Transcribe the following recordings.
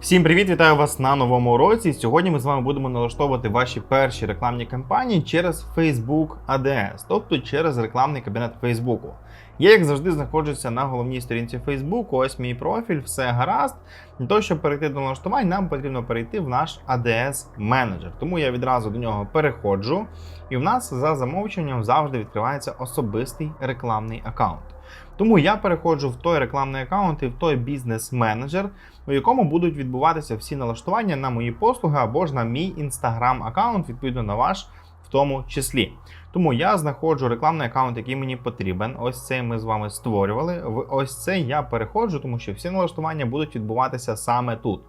Всім привіт, вітаю вас на новому уроці. Сьогодні ми з вами будемо налаштовувати ваші перші рекламні кампанії через Facebook ADS, тобто через рекламний кабінет Facebook. Я, як завжди, знаходжуся на головній сторінці Facebook, ось мій профіль, все гаразд. Для того, щоб перейти до налаштувань, нам потрібно перейти в наш ADS менеджер. Тому я відразу до нього переходжу, і в нас за замовченням завжди відкривається особистий рекламний аккаунт. Тому я переходжу в той рекламний аккаунт і в той бізнес-менеджер, у якому будуть відбуватися всі налаштування на мої послуги або ж на мій інстаграм аккаунт, відповідно на ваш в тому числі. Тому я знаходжу рекламний аккаунт, який мені потрібен. Ось цей ми з вами створювали. В ось цей я переходжу, тому що всі налаштування будуть відбуватися саме тут.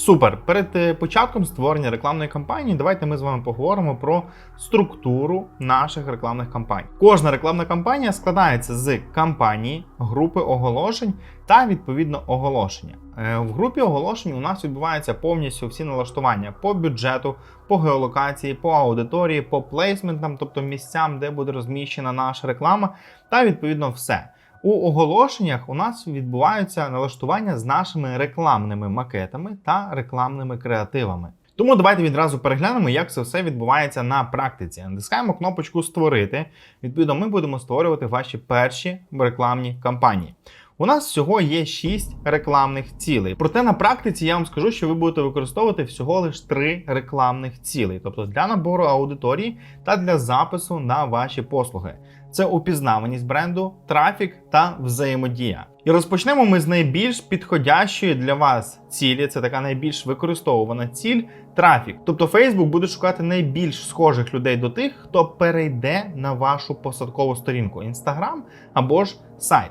Супер. Перед е, початком створення рекламної кампанії, давайте ми з вами поговоримо про структуру наших рекламних кампаній. Кожна рекламна кампанія складається з кампанії, групи оголошень та відповідно оголошення. Е, В групі оголошень у нас відбуваються повністю всі налаштування по бюджету, по геолокації, по аудиторії, по плейсментам, тобто місцям, де буде розміщена наша реклама, та відповідно все. У оголошеннях у нас відбуваються налаштування з нашими рекламними макетами та рекламними креативами. Тому давайте відразу переглянемо, як це все відбувається на практиці. Натискаємо кнопочку Створити. Відповідно, ми будемо створювати ваші перші рекламні кампанії. У нас всього є 6 рекламних цілей. Проте на практиці я вам скажу, що ви будете використовувати всього лише 3 рекламних цілей, тобто для набору аудиторії та для запису на ваші послуги. Це упізнаваність бренду, трафік та взаємодія. І розпочнемо ми з найбільш підходящої для вас цілі. Це така найбільш використовувана ціль трафік. Тобто Facebook буде шукати найбільш схожих людей до тих, хто перейде на вашу посадкову сторінку Instagram або ж сайт.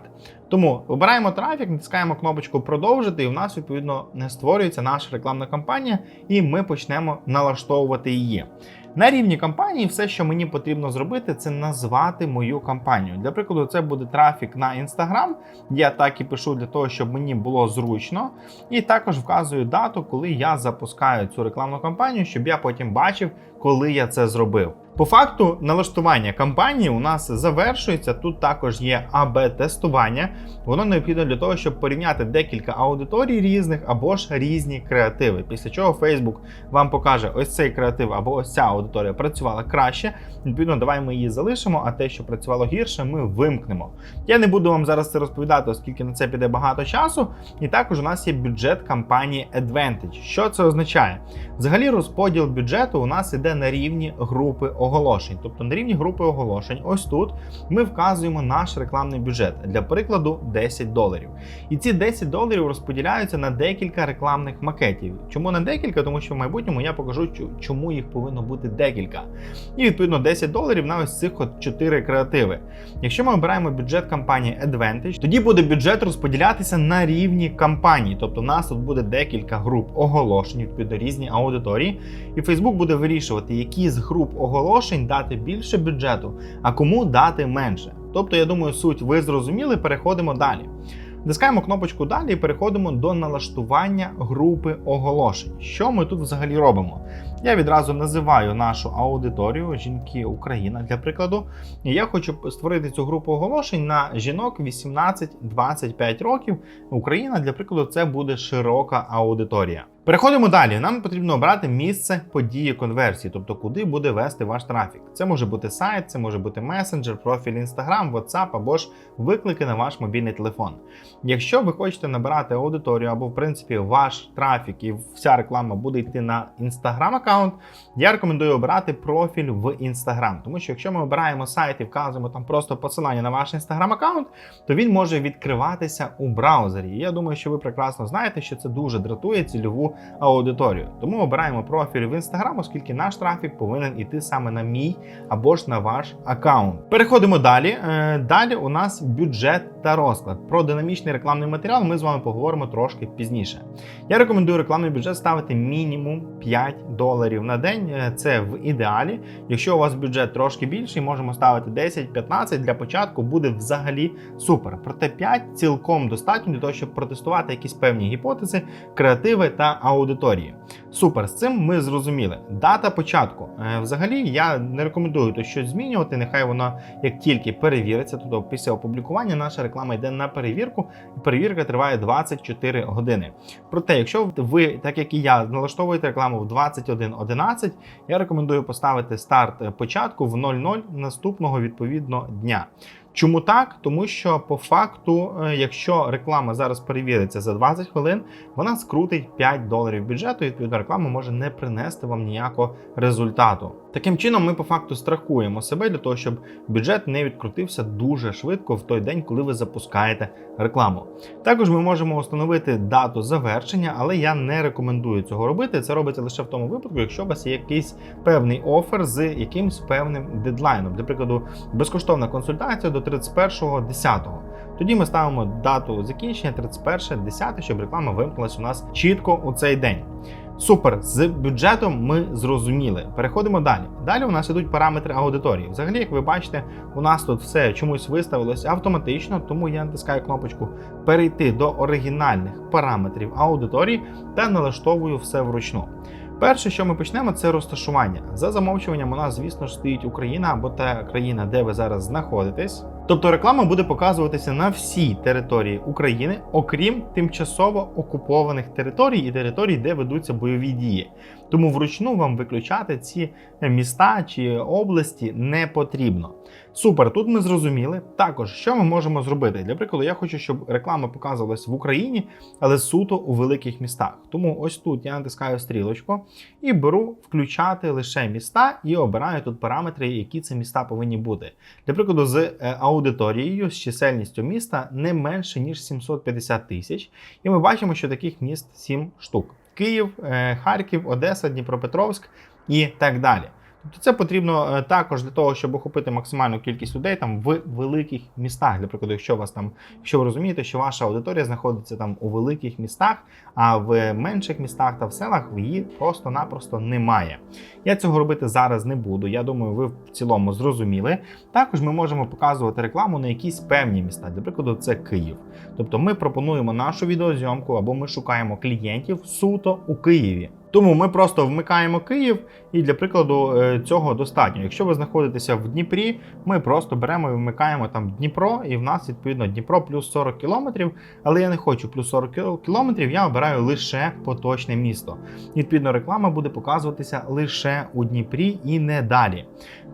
Тому вибираємо трафік, натискаємо кнопочку продовжити, і в нас відповідно не створюється наша рекламна кампанія, і ми почнемо налаштовувати її. На рівні кампанії, все, що мені потрібно зробити, це назвати мою кампанію. Для прикладу, це буде трафік на Instagram. Я так і пишу для того, щоб мені було зручно. І також вказую дату, коли я запускаю цю рекламну кампанію, щоб я потім бачив, коли я це зробив. По факту налаштування кампанії у нас завершується. Тут також є АБ-тестування. Воно необхідно для того, щоб порівняти декілька аудиторій різних або ж різні креативи. Після чого Facebook вам покаже, ось цей креатив або ось ця аудиторія працювала краще. Відповідно, давай ми її залишимо, а те, що працювало гірше, ми вимкнемо. Я не буду вам зараз це розповідати, оскільки на це піде багато часу. І також у нас є бюджет кампанії Advantage. Що це означає? Взагалі, розподіл бюджету у нас іде на рівні групи оголошень. Тобто на рівні групи оголошень, ось тут ми вказуємо наш рекламний бюджет. Для прикладу, 10 доларів. І ці 10 доларів розподіляються на декілька рекламних макетів. Чому на декілька? Тому що в майбутньому я покажу, чому їх повинно бути декілька. І відповідно 10 доларів на ось цих от 4 креативи. Якщо ми обираємо бюджет кампанії Advantage, тоді буде бюджет розподілятися на рівні кампаній. Тобто, у нас тут буде декілька груп оголошень, відповідно різні аудиторії. І Facebook буде вирішувати, які з груп оголошень дати більше бюджету, а кому дати менше. Тобто, я думаю, суть ви зрозуміли, переходимо далі. Натискаємо кнопочку далі і переходимо до налаштування групи оголошень. Що ми тут взагалі робимо? Я відразу називаю нашу аудиторію жінки Україна для прикладу. І я хочу створити цю групу оголошень на жінок 18-25 років. Україна для прикладу це буде широка аудиторія. Переходимо далі. Нам потрібно обрати місце події конверсії, тобто куди буде вести ваш трафік. Це може бути сайт, це може бути месенджер, профіль Instagram, WhatsApp або ж виклики на ваш мобільний телефон. Якщо ви хочете набирати аудиторію або, в принципі, ваш трафік і вся реклама буде йти на Instagram аккаунт, я рекомендую обирати профіль в Instagram. Тому що якщо ми обираємо сайт і вказуємо там просто посилання на ваш Instagram аккаунт, то він може відкриватися у браузері. І я думаю, що ви прекрасно знаєте, що це дуже дратує цільову аудиторію. Тому обираємо профіль в Instagram, оскільки наш трафік повинен іти саме на мій або ж на ваш аккаунт. Переходимо далі. Е, Далі у нас бюджет та розклад. Про динамічний рекламний матеріал ми з вами поговоримо трошки пізніше. Я рекомендую рекламний бюджет ставити мінімум 5 доларів на день. Е, Це в ідеалі. Якщо у вас бюджет трошки більший, можемо ставити 10-15 для початку буде взагалі супер. Проте 5 цілком достатньо для того, щоб протестувати якісь певні гіпотези, креативи та аудиторії. Супер, з цим ми зрозуміли. Дата початку. Е, Взагалі я не рекомендую тут щось змінювати. Нехай воно як тільки перевіриться, тобто після опублікування наша реклама йде на перевірку, і перевірка триває 24 години. Проте, якщо ви, так як і я, налаштовуєте рекламу в 21.11, я рекомендую поставити старт початку в 00 наступного відповідно дня. Чому так? Тому що по факту, е, якщо реклама зараз перевіриться за 20 хвилин, вона скрутить 5 доларів бюджету, і відповідно реклама може не принести вам ніякого результату. Таким чином, ми по факту страхуємо себе для того, щоб бюджет не відкрутився дуже швидко в той день, коли ви запускаєте рекламу. Також ми можемо встановити дату завершення, але я не рекомендую цього робити. Це робиться лише в тому випадку, якщо у вас є якийсь певний офер з якимсь певним дедлайном. Для прикладу, безкоштовна консультація до 31.10. Тоді ми ставимо дату закінчення 31.10, щоб реклама вимкнулася у нас чітко у цей день. Супер, з бюджетом ми зрозуміли. Переходимо далі. Далі у нас ідуть параметри аудиторії. Взагалі, як ви бачите, у нас тут все чомусь виставилось автоматично, тому я натискаю кнопочку перейти до оригінальних параметрів аудиторії та налаштовую все вручну. Перше, що ми почнемо, це розташування. За замовчуванням у нас, звісно ж, стоїть Україна або та країна, де ви зараз знаходитесь. Тобто реклама буде показуватися на всій території України, окрім тимчасово окупованих територій і територій, де ведуться бойові дії. Тому вручну вам виключати ці міста чи області не потрібно. Супер, тут ми зрозуміли. Також, що ми можемо зробити? Для прикладу, я хочу, щоб реклама показувалась в Україні, але суто у великих містах. Тому ось тут я натискаю стрілочку і беру включати лише міста і обираю тут параметри, які це міста повинні бути. Для прикладу, з е, аудиторією, з чисельністю міста не менше ніж 750 тисяч. І ми бачимо, що таких міст 7 штук: Київ, е, Харків, Одеса, Дніпропетровськ і так далі. Тобто це потрібно е, також для того, щоб охопити максимальну кількість людей там в великих містах. Для прикладу, якщо вас там, якщо ви розумієте, що ваша аудиторія знаходиться там у великих містах, а в менших містах та в селах її просто-напросто немає. Я цього робити зараз не буду. Я думаю, ви в цілому зрозуміли. Також ми можемо показувати рекламу на якісь певні міста. Для прикладу, це Київ. Тобто ми пропонуємо нашу відеозйомку або ми шукаємо клієнтів суто у Києві. Тому ми просто вмикаємо Київ, і для прикладу е, цього достатньо. Якщо ви знаходитеся в Дніпрі, ми просто беремо і вмикаємо там Дніпро, і в нас відповідно Дніпро плюс 40 кілометрів. Але я не хочу плюс 40 кілометрів, я обираю лише поточне місто. Відповідно, реклама буде показуватися лише у Дніпрі і не далі.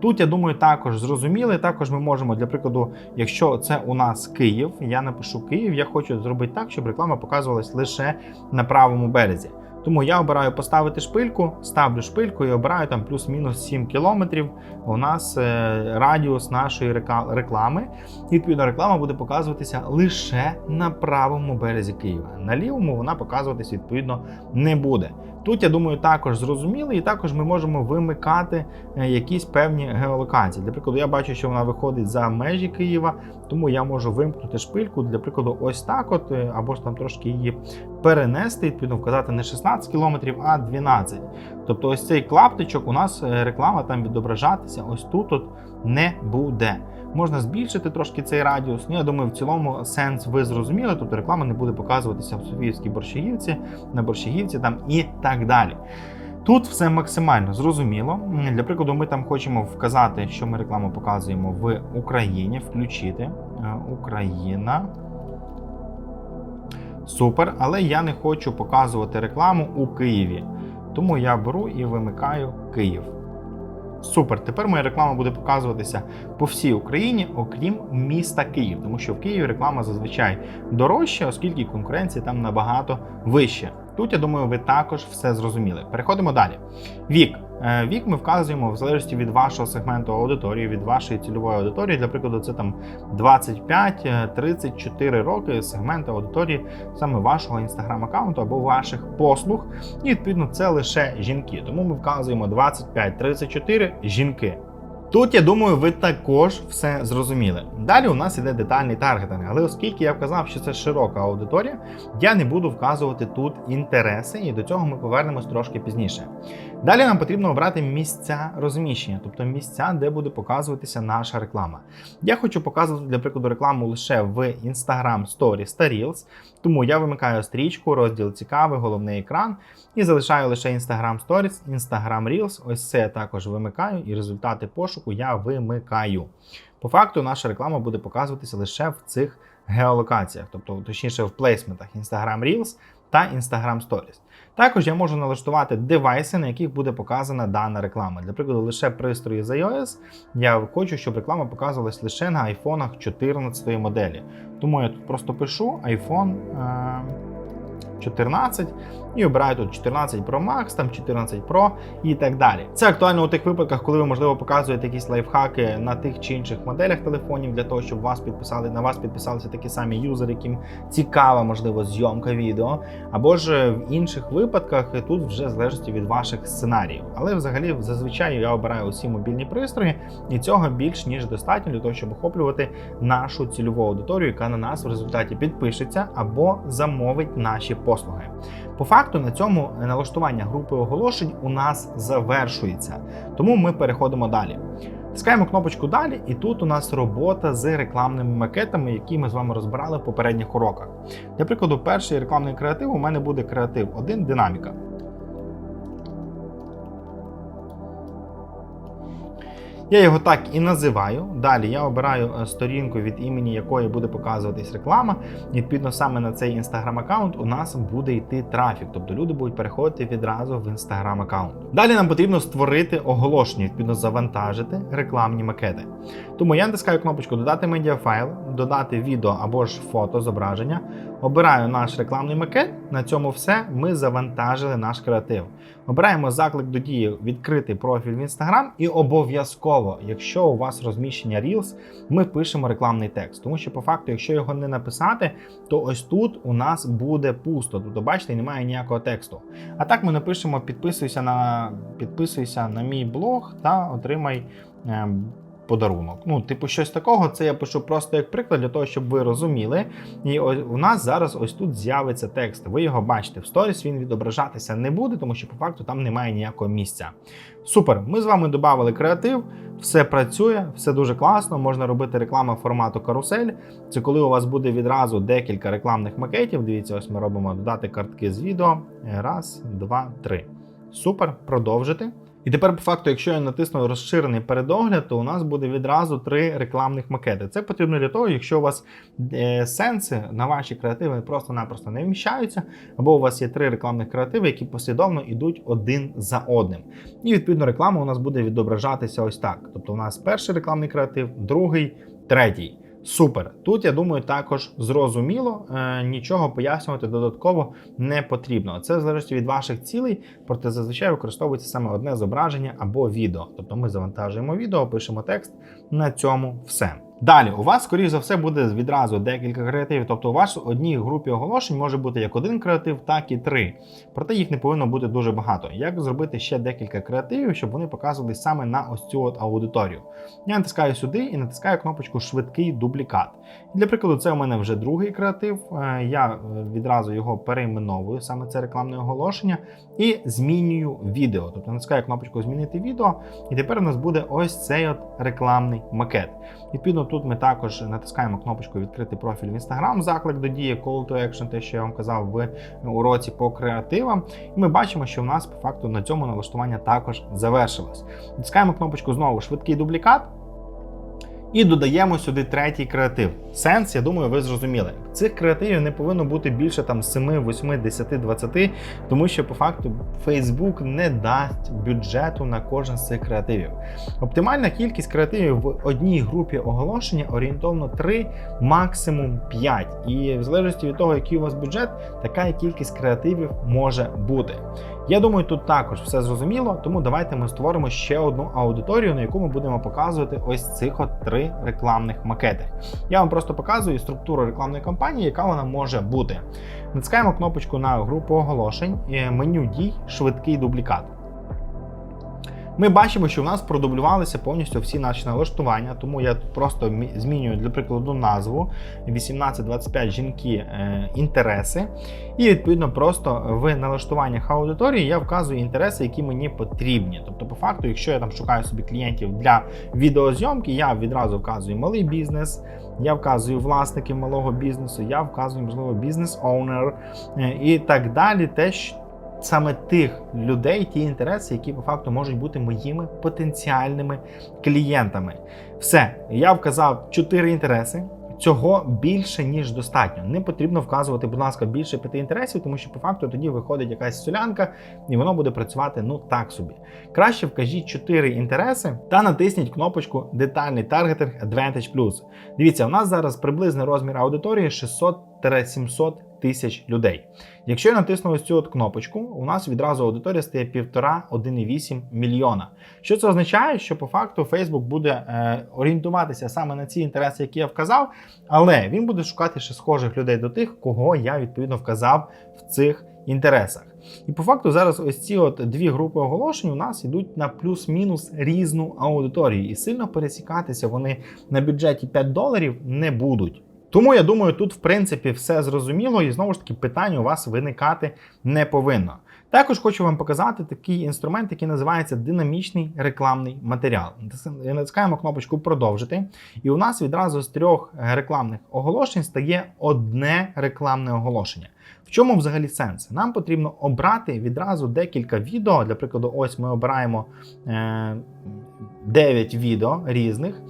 Тут я думаю, також зрозуміли. Також ми можемо, для прикладу, якщо це у нас Київ, я напишу Київ, я хочу зробити так, щоб реклама показувалась лише на правому березі. Тому я обираю поставити шпильку, ставлю шпильку і обираю там плюс-мінус 7 кілометрів. У нас е, радіус нашої реклами. І відповідно реклама буде показуватися лише на правому березі Києва. На лівому вона показуватись відповідно не буде. Тут я думаю, також зрозуміли, і також ми можемо вимикати е, якісь певні геолокації. Для прикладу, я бачу, що вона виходить за межі Києва, тому я можу вимкнути шпильку. Для прикладу, ось так, от е, або ж там трошки її перенести, відповідно, вказати не 16 кілометрів, а 12. Тобто, ось цей клаптичок у нас е, реклама там відображатися ось тут от не буде. Можна збільшити трошки цей радіус. Ну, я думаю, в цілому сенс ви зрозуміли. Тобто реклама не буде показуватися в Софіївській борщагівці, на борщагівці там і так далі. Тут все максимально зрозуміло. Для прикладу, ми там хочемо вказати, що ми рекламу показуємо в Україні, включити Е, Україна. Супер, але я не хочу показувати рекламу у Києві. Тому я беру і вимикаю Київ. Супер, тепер моя реклама буде показуватися по всій Україні, окрім міста Київ, тому що в Києві реклама зазвичай дорожча, оскільки конкуренція там набагато вища. Тут я думаю, ви також все зрозуміли. Переходимо далі. Вік. Е, Вік ми вказуємо в залежності від вашого сегменту аудиторії, від вашої цільової аудиторії. Для прикладу, це там 25-34 роки сегменту аудиторії саме вашого інстаграм-аккаунту або ваших послуг. І відповідно це лише жінки. Тому ми вказуємо 25-34 жінки. Тут я думаю, ви також все зрозуміли. Далі у нас іде детальний таргетинг, але оскільки я вказав, що це широка аудиторія, я не буду вказувати тут інтереси, і до цього ми повернемось трошки пізніше. Далі нам потрібно обрати місця розміщення, тобто місця, де буде показуватися наша реклама. Я хочу показувати, для прикладу, рекламу лише в Instagram Stories та Reels, тому я вимикаю стрічку, розділ цікавий, головний екран і залишаю лише Instagram Stories, Instagram Reels. Ось це я також вимикаю, і результати пошуку я вимикаю. По факту, наша реклама буде показуватися лише в цих геолокаціях, тобто, точніше, в плейсментах Instagram Reels та Instagram Stories. Також я можу налаштувати девайси, на яких буде показана дана реклама. Для прикладу, лише пристрої з iOS. Я хочу, щоб реклама показувалась лише на айфонах 14 моделі. Тому я тут просто пишу iPhone. Е 14 і обираю тут 14 Pro Max, там 14 Pro і так далі. Це актуально у тих випадках, коли ви, можливо, показуєте якісь лайфхаки на тих чи інших моделях телефонів для того, щоб вас підписали на вас підписалися такі самі юзери, яким цікава, можливо, зйомка відео. Або ж в інших випадках тут вже залежить від ваших сценаріїв. Але взагалі, зазвичай я обираю усі мобільні пристрої, і цього більш ніж достатньо для того, щоб охоплювати нашу цільову аудиторію, яка на нас в результаті підпишеться або замовить наші послуги. По факту на цьому налаштування групи оголошень у нас завершується. Тому ми переходимо далі. Тискаємо кнопочку далі, і тут у нас робота з рекламними макетами, які ми з вами розбирали в попередніх уроках. Для прикладу, перший рекламний креатив у мене буде креатив 1 динаміка. Я його так і називаю. Далі я обираю е, сторінку, від імені якої буде показуватись реклама. Відповідно, саме на цей інстаграм аккаунт у нас буде йти трафік, тобто люди будуть переходити відразу в інстаграм аккаунт. Далі нам потрібно створити оголошення, відповідно, завантажити рекламні макети. Тому я натискаю кнопочку Додати медіафайл, додати відео або ж фото зображення. Обираю наш рекламний макет. На цьому все. Ми завантажили наш креатив. Обираємо заклик до дії, відкрити профіль в Instagram і обов'язково, якщо у вас розміщення Reels, ми пишемо рекламний текст. Тому що, по факту, якщо його не написати, то ось тут у нас буде пусто. Тут бачите, немає ніякого тексту. А так ми напишемо: підписуйся на підписуйся на мій блог та отримай. Подарунок. Ну, типу, щось такого. Це я пишу просто як приклад для того, щоб ви розуміли. І ось у нас зараз ось тут з'явиться текст. Ви його бачите. В сторіс він відображатися не буде, тому що по факту там немає ніякого місця. Супер! Ми з вами додали креатив, все працює, все дуже класно. Можна робити рекламу формату карусель. Це коли у вас буде відразу декілька рекламних макетів. Дивіться, ось ми робимо додати картки з відео. Раз, два, три. Супер, продовжити. І тепер, по факту, якщо я натисну розширений передогляд, то у нас буде відразу три рекламних макети. Це потрібно для того, якщо у вас е, сенси на ваші креативи просто-напросто не вміщаються, або у вас є три рекламних креативи, які послідовно йдуть один за одним. І відповідно реклама у нас буде відображатися ось так. Тобто, у нас перший рекламний креатив, другий, третій. Супер. Тут, я думаю, також зрозуміло, е, нічого пояснювати додатково не потрібно. Це залежить від ваших цілей, проте зазвичай використовується саме одне зображення або відео. Тобто ми завантажуємо відео, пишемо текст. На цьому все. Далі, у вас, скоріш за все, буде відразу декілька креативів. Тобто, у вас в одній групі оголошень може бути як один креатив, так і три. Проте їх не повинно бути дуже багато. Як зробити ще декілька креативів, щоб вони показували саме на ось цю от аудиторію? Я натискаю сюди і натискаю кнопочку Швидкий дублікат. Для прикладу, це у мене вже другий креатив. Е, я е, відразу його перейменовую, саме це рекламне оголошення, і змінюю відео. Тобто натискаю кнопочку Змінити відео, і тепер у нас буде ось цей от рекламний макет. Відповідно, тут ми також натискаємо кнопочку Відкрити профіль в Instagram, заклик до дії, Call to Action, те, що я вам казав в уроці по креативам. І ми бачимо, що в нас по факту на цьому налаштування також завершилось. Натискаємо кнопочку знову швидкий дублікат. І додаємо сюди третій креатив. Сенс, я думаю, ви зрозуміли. Цих креативів не повинно бути більше там 7, 8, 10, 20, тому що по факту Facebook не дасть бюджету на кожен з цих креативів. Оптимальна кількість креативів в одній групі оголошення орієнтовно 3, максимум 5. І в залежності від того, який у вас бюджет, така кількість креативів може бути. Я думаю, тут також все зрозуміло, тому давайте ми створимо ще одну аудиторію, на яку ми будемо показувати ось цих от три рекламних макети. Я вам просто показую структуру рекламної кампанії, яка вона може бути. Натискаємо кнопочку на групу оголошень, меню дій, швидкий дублікат. Ми бачимо, що в нас продублювалися повністю всі наші налаштування, тому я просто змінюю для прикладу назву 1825 жінки е, інтереси. І відповідно просто в налаштуваннях аудиторії я вказую інтереси, які мені потрібні. Тобто, по факту, якщо я там шукаю собі клієнтів для відеозйомки, я відразу вказую малий бізнес, я вказую власників малого бізнесу, я вказую, можливо, бізнес-оунер е, і так далі. Те, що саме тих людей, ті інтереси, які по факту можуть бути моїми потенціальними клієнтами. Все, я вказав чотири інтереси. Цього більше ніж достатньо. Не потрібно вказувати, будь ласка, більше п'яти інтересів, тому що по факту тоді виходить якась солянка, і воно буде працювати ну так собі. Краще вкажіть чотири інтереси та натисніть кнопочку Детальний таргетинг Advantage Дивіться, у нас зараз приблизний розмір аудиторії 600-700 тисяч людей. Якщо я натисну ось цю от кнопочку, у нас відразу аудиторія стає 1,5-1,8 мільйона. Що це означає? Що по факту Facebook буде е, орієнтуватися саме на ці інтереси, які я вказав, але він буде шукати ще схожих людей до тих, кого я відповідно вказав в цих інтересах. І по факту зараз ось ці от дві групи оголошень у нас йдуть на плюс-мінус різну аудиторію, і сильно пересікатися вони на бюджеті 5 доларів не будуть. Тому я думаю, тут в принципі все зрозуміло, і знову ж таки питань у вас виникати не повинно. Також хочу вам показати такий інструмент, який називається динамічний рекламний матеріал. Натискаємо кнопочку Продовжити, і у нас відразу з трьох рекламних оголошень стає одне рекламне оголошення. В чому взагалі сенс? Нам потрібно обрати відразу декілька відео. Для прикладу, ось ми обираємо е, 9 відео різних,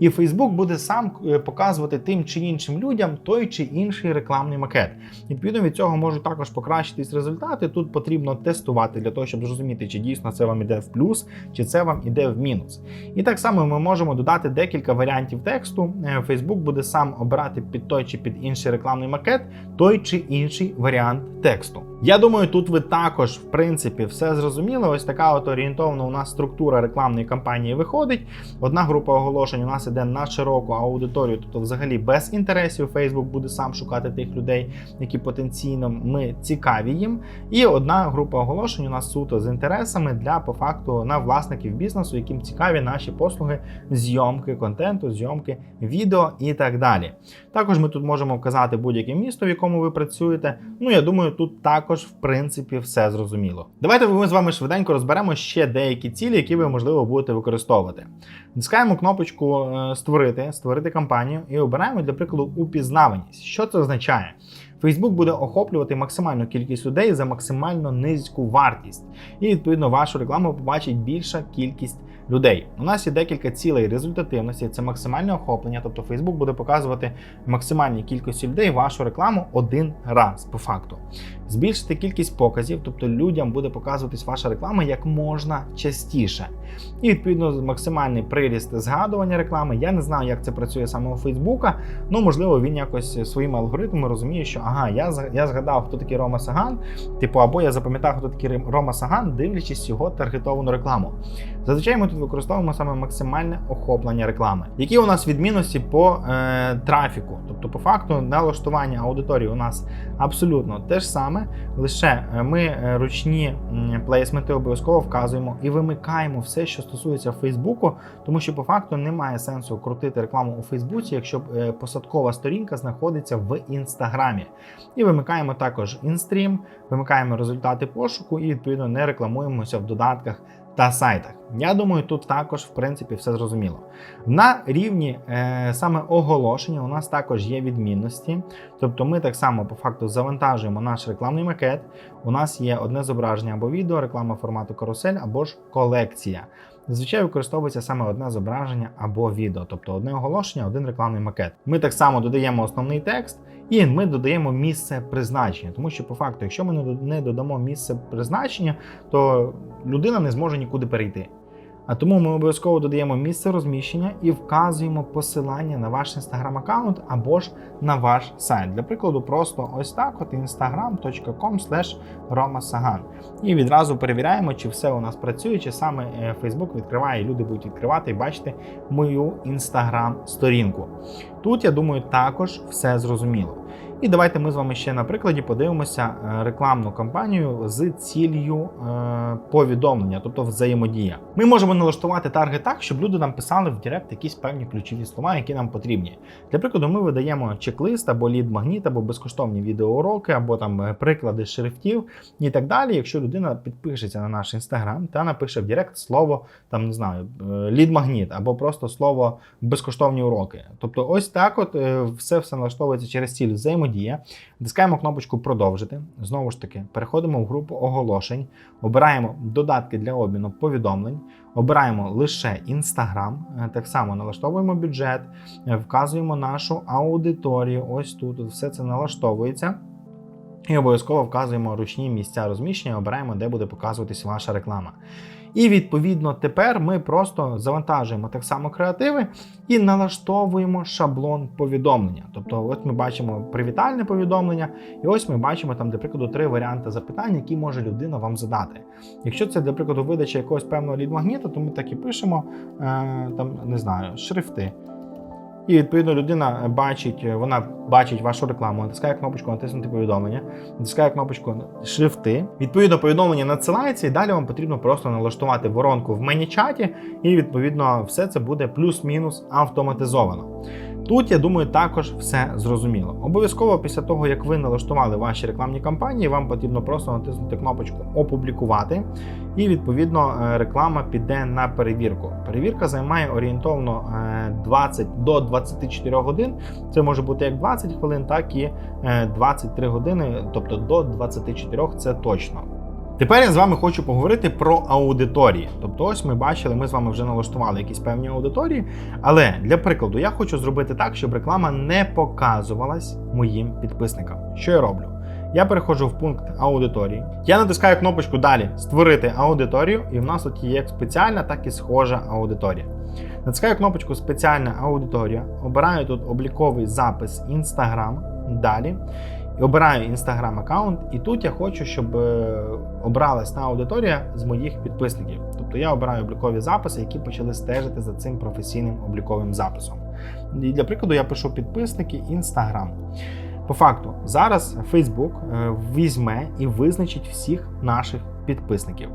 і Facebook буде сам е, показувати тим чи іншим людям той чи інший рекламний макет. Відповідно від цього можуть також покращитись результати. Тут потрібно тестувати для того, щоб зрозуміти, чи дійсно це вам іде в плюс, чи це вам іде в мінус. І так само ми можемо додати декілька варіантів тексту. Е, Facebook буде сам обирати під той чи під інший рекламний макет той чи інший варіант тексту. Я думаю, тут ви також, в принципі, все зрозуміли. Ось така от орієнтовна у нас структура рекламної кампанії виходить. Одна група оголошень у нас іде на широку аудиторію, тобто, взагалі, без інтересів Facebook буде сам шукати тих людей, які потенційно ми цікаві їм. І одна група оголошень у нас суто з інтересами для по факту на власників бізнесу, яким цікаві наші послуги зйомки контенту, зйомки відео і так далі. Також ми тут можемо вказати будь-яке місто, в якому ви працюєте. Ну я думаю, тут також в принципі все зрозуміло. Давайте ми з вами швиденько розберемо ще деякі цілі, які ви можливо будете використовувати. Натискаємо кнопочку е, Створити, створити кампанію і обираємо для прикладу упізнаваність. Що це означає? Facebook буде охоплювати максимальну кількість людей за максимально низьку вартість, і відповідно вашу рекламу побачить більша кількість людей. У нас є декілька цілей результативності. Це максимальне охоплення, тобто Facebook буде показувати максимальній кількості людей вашу рекламу один раз по факту. Збільшити кількість показів, тобто людям буде показуватись ваша реклама як можна частіше. І відповідно максимальний приріст згадування реклами. Я не знаю, як це працює саме у Фейсбука. Ну можливо, він якось своїми алгоритмами розуміє, що ага, я я згадав, хто такий Рома Саган, типу, або я запам'ятав, хто такий Рома Саган, дивлячись його таргетовану рекламу. Зазвичай ми тут використовуємо саме максимальне охоплення реклами. Які у нас відмінності по е, трафіку? Тобто, по факту, налаштування аудиторії у нас абсолютно те ж саме, лише ми ручні плейсменти обов'язково вказуємо і вимикаємо все, що стосується Фейсбуку, тому що по факту немає сенсу крутити рекламу у Фейсбуці, якщо посадкова сторінка знаходиться в інстаграмі. І вимикаємо також інстрім, вимикаємо результати пошуку і відповідно не рекламуємося в додатках та сайтах. Я думаю, тут також, в принципі, все зрозуміло. На рівні е, саме оголошення у нас також є відмінності. Тобто ми так само по факту завантажуємо наш рекламний макет. У нас є одне зображення або відео, реклама формату карусель або ж колекція. Зазвичай використовується саме одне зображення або відео, тобто одне оголошення, один рекламний макет. Ми так само додаємо основний текст. І ми додаємо місце призначення, тому що по факту, якщо ми не додамо місце призначення, то людина не зможе нікуди перейти. А тому ми обов'язково додаємо місце розміщення і вказуємо посилання на ваш інстаграм-аккаунт або ж на ваш сайт. Для прикладу, просто ось так: от instagram.com. І відразу перевіряємо, чи все у нас працює, чи саме е, Facebook відкриває, і люди будуть відкривати і бачити мою інстаграм-сторінку. Тут, я думаю, також все зрозуміло. І давайте ми з вами ще на прикладі подивимося е, рекламну кампанію з ціллю е, повідомлення, тобто взаємодія. Ми можемо налаштувати таргет так, щоб люди нам писали в Директ якісь певні ключові слова, які нам потрібні. Для прикладу, ми видаємо чек-лист або лід-магніт, або безкоштовні відеоуроки, або там е, приклади шрифтів і так далі. Якщо людина підпишеться на наш інстаграм та напише в Директ слово там не знаю, лід-магніт або просто слово безкоштовні уроки. Тобто, ось так, от все все налаштовується через ціль взаємодія. Натискаємо кнопочку продовжити. Знову ж таки, переходимо в групу оголошень, обираємо додатки для обміну повідомлень, обираємо лише Інстаграм, так само налаштовуємо бюджет, е, вказуємо нашу аудиторію. Ось тут все це налаштовується. І обов'язково вказуємо ручні місця розміщення, обираємо, де буде показуватись ваша реклама. І відповідно тепер ми просто завантажуємо так само креативи і налаштовуємо шаблон повідомлення. Тобто, ось ми бачимо привітальне повідомлення, і ось ми бачимо там, до прикладу, три варіанти запитань, які може людина вам задати. Якщо це для прикладу видача якогось певного лід-магніту, то ми так і пишемо е, там, не знаю, шрифти. І відповідно людина бачить, вона бачить вашу рекламу, натискає кнопочку натиснути повідомлення, натискає кнопочку шрифти. Відповідно, повідомлення надсилається, і далі вам потрібно просто налаштувати воронку в мені-чаті, і відповідно все це буде плюс-мінус автоматизовано. Тут, я думаю, також все зрозуміло. Обов'язково після того, як ви налаштували ваші рекламні кампанії, вам потрібно просто натиснути кнопочку Опублікувати, і відповідно е, реклама піде на перевірку. Перевірка займає орієнтовно 20 до 24 годин. Це може бути як 20 хвилин, так і 23 години, тобто до 24 це точно. Тепер я з вами хочу поговорити про аудиторії. Тобто, ось ми бачили, ми з вами вже налаштували якісь певні аудиторії. Але для прикладу, я хочу зробити так, щоб реклама не показувалась моїм підписникам. Що я роблю? Я переходжу в пункт аудиторії. Я натискаю кнопочку Далі створити аудиторію, і в нас тут є як спеціальна, так і схожа аудиторія. Натискаю кнопочку Спеціальна аудиторія, обираю тут обліковий запис Instagram. Далі. Обираю інстаграм аккаунт, і тут я хочу, щоб е, обралась та аудиторія з моїх підписників. Тобто я обираю облікові записи, які почали стежити за цим професійним обліковим записом. І для прикладу я пишу підписники Інстаграм. По факту, зараз Facebook е, візьме і визначить всіх наших підписників.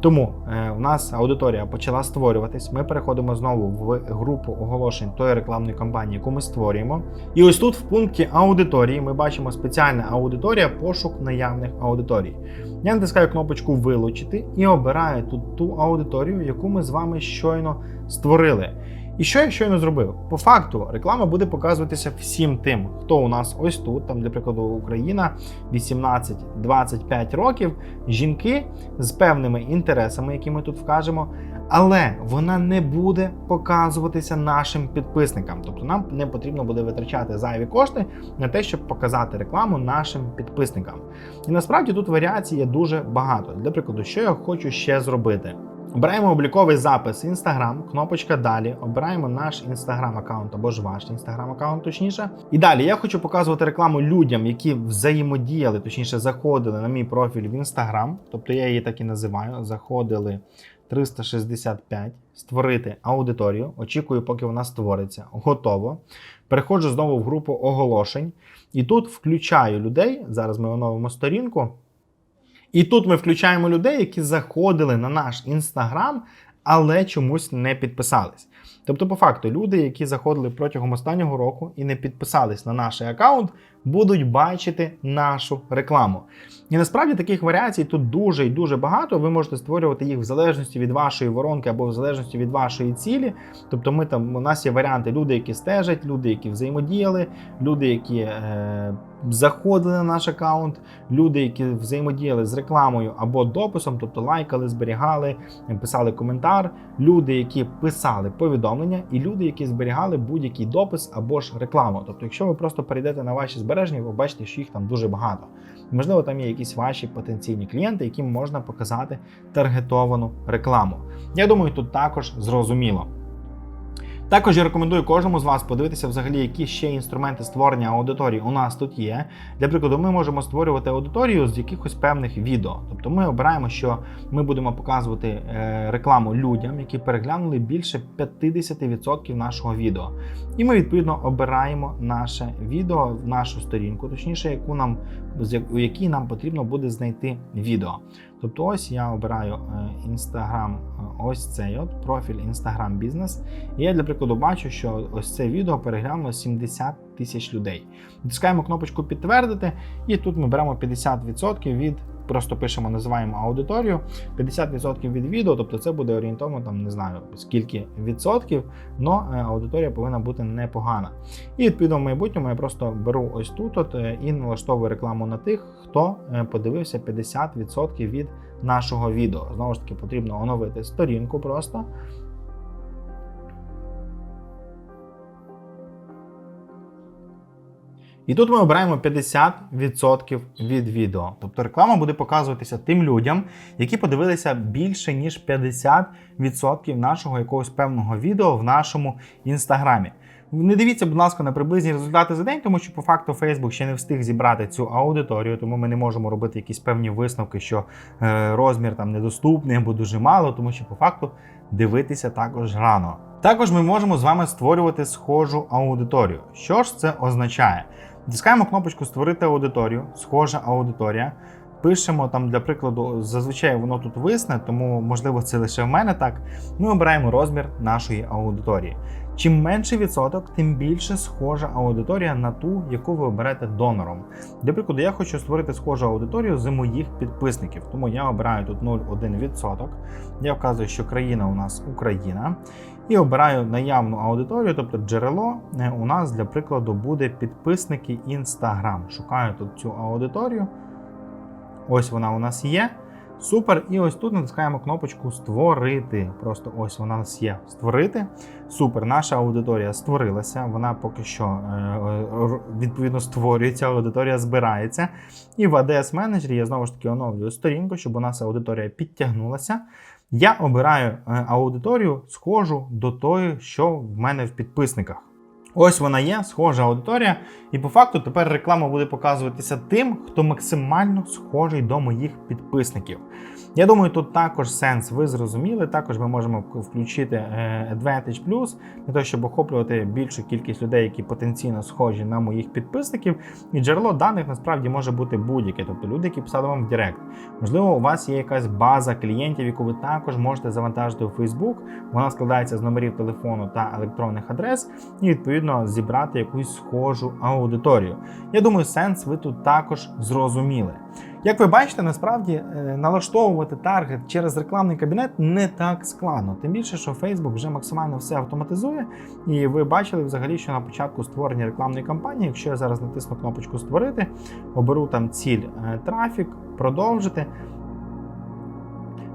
Тому е, у нас аудиторія почала створюватись. Ми переходимо знову в групу оголошень тої рекламної кампанії, яку ми створюємо. І ось тут в пункті аудиторії ми бачимо спеціальна аудиторія, пошук наявних аудиторій. Я натискаю кнопочку Вилучити і обираю тут ту аудиторію, яку ми з вами щойно створили. І що я щойно зробив? По факту, реклама буде показуватися всім тим, хто у нас ось тут, там, для прикладу, Україна 18-25 років, жінки з певними інтересами, які ми тут вкажемо. Але вона не буде показуватися нашим підписникам. Тобто нам не потрібно буде витрачати зайві кошти на те, щоб показати рекламу нашим підписникам. І насправді тут варіацій є дуже багато. Для прикладу, що я хочу ще зробити. Обираємо обліковий запис Instagram, кнопочка Далі. Обираємо наш інстаграм аккаунт або ж ваш інстаграм аккаунт, точніше. І далі я хочу показувати рекламу людям, які взаємодіяли, точніше, заходили на мій профіль в інстаграм. Тобто я її так і називаю. Заходили 365, створити аудиторію. Очікую, поки вона створиться. Готово. Переходжу знову в групу оголошень. І тут включаю людей. Зараз ми оновимо сторінку. І тут ми включаємо людей, які заходили на наш інстаграм, але чомусь не підписались. Тобто, по факту, люди, які заходили протягом останнього року і не підписались на наш аккаунт, будуть бачити нашу рекламу. І насправді таких варіацій тут дуже і дуже багато. Ви можете створювати їх в залежності від вашої воронки або в залежності від вашої цілі. Тобто, ми там у нас є варіанти: люди, які стежать, люди, які взаємодіяли, люди, які е, заходили на наш аккаунт, люди, які взаємодіяли з рекламою або дописом, тобто лайкали, зберігали, писали коментар, люди, які писали повідомлення, і люди, які зберігали будь-який допис або ж рекламу. Тобто, якщо ви просто перейдете на ваші збереження, ви бачите, що їх там дуже багато. Можливо, там є якісь ваші потенційні клієнти, яким можна показати таргетовану рекламу. Я думаю, тут також зрозуміло. Також я рекомендую кожному з вас подивитися взагалі, які ще інструменти створення аудиторії у нас тут є. Для прикладу, ми можемо створювати аудиторію з якихось певних відео. Тобто ми обираємо, що ми будемо показувати е, рекламу людям, які переглянули більше 50% нашого відео. І ми відповідно обираємо наше відео, нашу сторінку, точніше, яку нам у якій нам потрібно буде знайти відео. Тобто, ось я обираю Instagram, ось цей от профіль Instagram бізнес. І я для прикладу бачу, що ось це відео переглянуло 70 тисяч людей. Натискаємо кнопочку підтвердити, і тут ми беремо 50% від. Просто пишемо, називаємо аудиторію 50% від відео, тобто це буде орієнтовно там не знаю скільки відсотків, але аудиторія повинна бути непогана. І відповідно в майбутньому я просто беру ось тут от, е, і налаштовую рекламу на тих, хто е, подивився 50% від нашого відео. Знову ж таки, потрібно оновити сторінку просто. І тут ми обираємо 50% від відео. Тобто реклама буде показуватися тим людям, які подивилися більше ніж 50% нашого якогось певного відео в нашому інстаграмі. Не дивіться, будь ласка, на приблизні результати за день, тому що по факту Facebook ще не встиг зібрати цю аудиторію, тому ми не можемо робити якісь певні висновки, що е, розмір там недоступний або дуже мало, тому що по факту дивитися також рано. Також ми можемо з вами створювати схожу аудиторію. Що ж це означає? Натискаємо кнопочку Створити аудиторію, схожа аудиторія. Пишемо там, для прикладу, зазвичай воно тут висне, тому можливо це лише в мене так. Ми обираємо розмір нашої аудиторії. Чим менший відсоток, тим більше схожа аудиторія на ту, яку ви оберете донором. Для прикладу, я хочу створити схожу аудиторію з моїх підписників, тому я обираю тут 0,1%. Я вказую, що країна у нас Україна. І обираю наявну аудиторію, тобто джерело е, у нас для прикладу буде підписники Instagram. Шукаю тут цю аудиторію. Ось вона у нас є. Супер. І ось тут натискаємо кнопочку Створити. Просто ось вона у нас є. Створити. Супер. Наша аудиторія створилася. Вона поки що е, відповідно створюється, аудиторія збирається. І в ADS менеджері я знову ж таки оновлюю сторінку, щоб у нас аудиторія підтягнулася. Я обираю е, аудиторію схожу до тої, що в мене в підписниках. Ось вона є, схожа аудиторія, і по факту тепер реклама буде показуватися тим, хто максимально схожий до моїх підписників. Я думаю, тут також сенс ви зрозуміли. Також ми можемо включити е, Advantage Plus для того, щоб охоплювати більшу кількість людей, які потенційно схожі на моїх підписників. І джерело даних насправді може бути будь-яке, тобто люди, які писали вам в Директ. Можливо, у вас є якась база клієнтів, яку ви також можете завантажити у Facebook. Вона складається з номерів телефону та електронних адрес, і відповідно зібрати якусь схожу аудиторію. Я думаю, сенс ви тут також зрозуміли. Як ви бачите, насправді е, налаштовувати таргет через рекламний кабінет не так складно. Тим більше, що Facebook вже максимально все автоматизує. І ви бачили взагалі, що на початку створення рекламної кампанії, якщо я зараз натисну кнопочку Створити, оберу там ціль е, трафік, продовжити.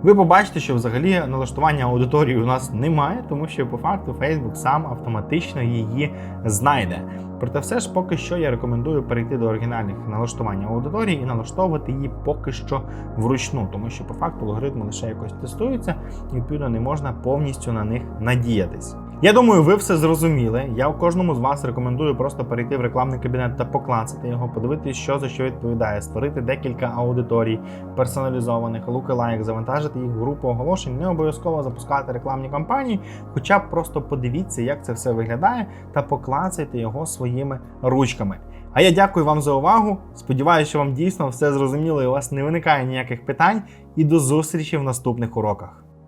Ви побачите, що взагалі налаштування аудиторії у нас немає, тому що по факту Facebook сам автоматично її знайде. Проте, все ж поки що я рекомендую перейти до оригінальних налаштувань аудиторії і налаштовувати її поки що вручну, тому що по факту алгоритми лише якось тестуються, і відповідно не можна повністю на них надіятись. Я думаю, ви все зрозуміли. Я кожному з вас рекомендую просто перейти в рекламний кабінет та поклацати його, подивитися, що за що відповідає, створити декілька аудиторій персоналізованих, луки-лайк, завантажити їх в групу оголошень. Не обов'язково запускати рекламні кампанії, хоча б просто подивіться, як це все виглядає, та поклацайте його своїми ручками. А я дякую вам за увагу. Сподіваюся, що вам дійсно все зрозуміло і у вас не виникає ніяких питань. І до зустрічі в наступних уроках.